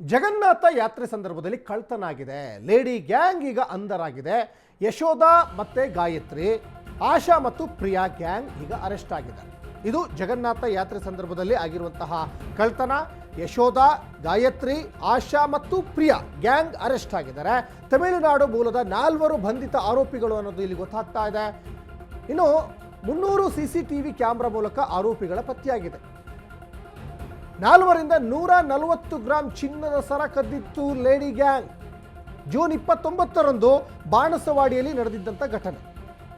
ಜಗನ್ನಾಥ ಯಾತ್ರೆ ಸಂದರ್ಭದಲ್ಲಿ ಕಳ್ತನಾಗಿದೆ. Lady gang ಈಗ ಅಂದರಾಗಿದೆ ಯಶೋಧ ಮತ್ತೆ ಗಾಯತ್ರಿ, ಆಶಾ ಮತ್ತು ಪ್ರಿಯಾ ಗ್ಯಾಂಗ್ ಈಗ ಅರೆಸ್ಟ್ ಆಗಿದೆ ಇದು ಜಗನ್ನಾಥ ಯಾತ್ರೆ ಸಂದರ್ಭದಲ್ಲಿ ಆಗಿರುವಂತಹ ಕಳ್ತನ. ಯಶೋಧ, ಗಾಯತ್ರಿ, ಆಶಾ ಮತ್ತು ಪ್ರಿಯಾ ಗ್ಯಾಂಗ್ ಅರೆಸ್ಟ್ ಆಗಿದ್ದಾರೆ. ತಮಿಳುನಾಡು ಮೂಲದ ನಾಲ್ವರು ಬಂಧಿತ ಆರೋಪಿಗಳು ಅನ್ನೋದು ಇಲ್ಲಿ ಗೊತ್ತಾಗ್ತಾ ಇದೆ. ಇನ್ನು ಮುನ್ನೂರು C C T V camera ಮೂಲಕ ಆರೋಪಿಗಳ ಪತ್ತೆಯಾಗಿದೆ. ನಾಲ್ವರಿಂದ ನೂರ ನಲವತ್ತು ಗ್ರಾಂ ಚಿನ್ನದ ಸರ ಕದ್ದಿತ್ತು ಲೇಡಿ ಗ್ಯಾಂಗ್. ಜೂನ್ ಇಪ್ಪತ್ತೊಂಬತ್ತರಂದು ಬಾಣಸವಾಡಿಯಲ್ಲಿ ನಡೆದಿದ್ದಂಥ ಘಟನೆ.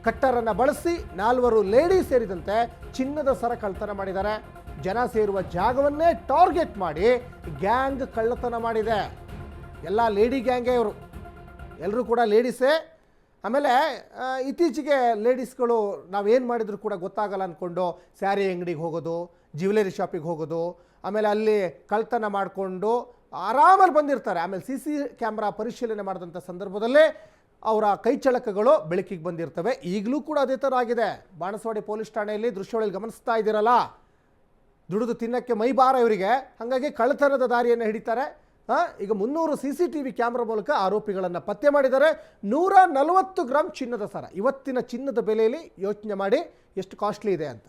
ಕಟ್ಟರನ್ನು ಬಳಸಿ ನಾಲ್ವರು ಲೇಡಿ ಸೇರಿದಂತೆ ಚಿನ್ನದ ಸರ ಕಳ್ಳತನ ಮಾಡಿದ್ದಾರೆ. ಜನ ಸೇರುವ ಜಾಗವನ್ನೇ ಟಾರ್ಗೆಟ್ ಮಾಡಿ ಗ್ಯಾಂಗ್ ಕಳ್ಳತನ ಮಾಡಿದೆ. ಎಲ್ಲ ಲೇಡಿ ಗ್ಯಾಂಗೇ ಇವರು. ಎಲ್ಲರೂ ಕೂಡ ಲೇಡೀಸೇ. ಆಮೇಲೆ ಇತ್ತೀಚೆಗೆ ಲೇಡೀಸ್ಗಳು ನಾವೇನು ಮಾಡಿದ್ರು ಕೂಡ ಗೊತ್ತಾಗಲ್ಲ ಅಂದ್ಕೊಂಡು ಸ್ಯಾರಿ ಅಂಗಡಿಗೆ ಹೋಗೋದು, ಜ್ಯುವೆಲರಿ ಶಾಪಿಗೆ ಹೋಗೋದು, ಆಮೇಲೆ ಅಲ್ಲಿ ಕಳ್ತನ ಮಾಡಿಕೊಂಡು ಆರಾಮಲ್ಲಿ ಬಂದಿರ್ತಾರೆ. ಆಮೇಲೆ ಸಿ ಸಿ ಕ್ಯಾಮ್ರಾ ಪರಿಶೀಲನೆ ಮಾಡಿದಂಥ ಸಂದರ್ಭದಲ್ಲೇ ಅವರ ಕೈಚಳಕಗಳು ಬೆಳಕಿಗೆ ಬಂದಿರ್ತವೆ. ಈಗಲೂ ಕೂಡ ಅದೇ ಥರ ಆಗಿದೆ. ಬಾಣಸವಾಡಿ ಪೊಲೀಸ್ ಠಾಣೆಯಲ್ಲಿ ದೃಶ್ಯಗಳಲ್ಲಿ ಗಮನಿಸ್ತಾ ಇದ್ದೀರಲ್ಲ? ದುಡಿದು ತಿನ್ನಕ್ಕೆ ಮೈ ಬಾರ ಇವರಿಗೆ. ಹಾಗಾಗಿ ಕಳ್ಳತನದ ದಾರಿಯನ್ನು ಹಿಡಿತಾರೆ. ಈಗ ಮುನ್ನೂರು C C T V camera ಮೂಲಕ ಆರೋಪಿಗಳನ್ನು ಪತ್ತೆ ಮಾಡಿದ್ದಾರೆ. ನೂರ ನಲವತ್ತು ಗ್ರಾಮ್ ಚಿನ್ನದ ಸರ. ಇವತ್ತಿನ ಚಿನ್ನದ ಬೆಲೆಯಲ್ಲಿ ಯೋಚನೆ ಮಾಡಿ ಎಷ್ಟು ಕಾಸ್ಟ್ಲಿ ಇದೆ ಅಂತ.